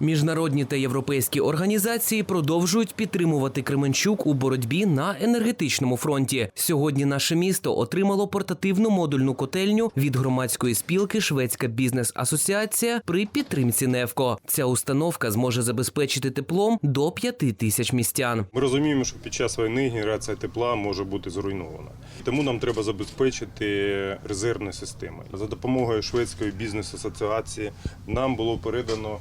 Міжнародні та європейські організації продовжують підтримувати Кременчук у боротьбі на енергетичному фронті. Сьогодні наше місто отримало портативну модульну котельню від громадської спілки Шведська бізнес-асоціація при підтримці Невко. Ця установка зможе забезпечити теплом до п'яти тисяч містян. Ми розуміємо, що під час війни генерація тепла може бути зруйнована. Тому нам треба забезпечити резервні системи. За допомогою шведської бізнес-асоціації нам було передано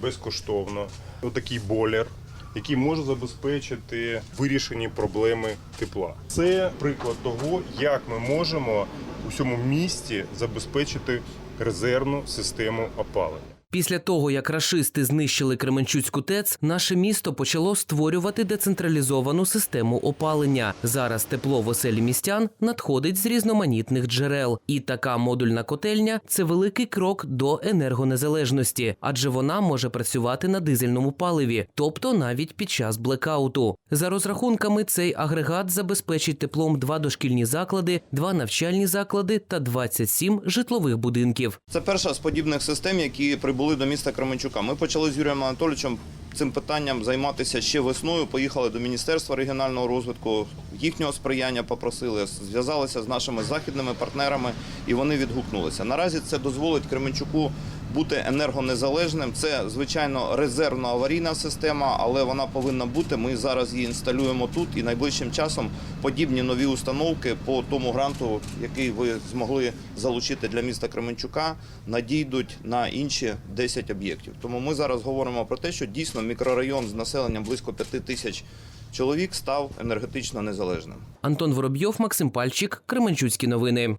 безкоштовно такий бойлер, який може забезпечити вирішені проблеми тепла. Це приклад того, як ми можемо у цьому місті забезпечити резервну систему опалення. Після того, як рашисти знищили Кременчуцьку ТЕЦ, наше місто почало створювати децентралізовану систему опалення. Зараз тепло в оселі містян надходить з різноманітних джерел. І така модульна котельня це великий крок до енергонезалежності, адже вона може працювати на дизельному паливі, тобто навіть під час блекауту. За розрахунками, цей агрегат забезпечить теплом два дошкільні заклади, два навчальні заклади та 27 житлових будинків. Це перша з подібних систем, які прибули до міста Кременчука. Ми почали з Юрієм Анатолійовичем цим питанням займатися ще весною. Поїхали до Міністерства регіонального розвитку, їхнього сприяння попросили, зв'язалися з нашими західними партнерами, і вони відгукнулися. Наразі це дозволить Кременчуку бути енергонезалежним. Це звичайно резервна аварійна система, але вона повинна бути. Ми зараз її інсталюємо тут і найближчим часом подібні нові установки по тому гранту, який ви змогли залучити для міста Кременчука, надійдуть на інші 10 об'єктів. Тому ми зараз говоримо про те, що дійсно мікрорайон з населенням близько 5 тисяч чоловік став енергетично незалежним. Антон Воробйов, Максим Пальчик, Кременчуцькі новини.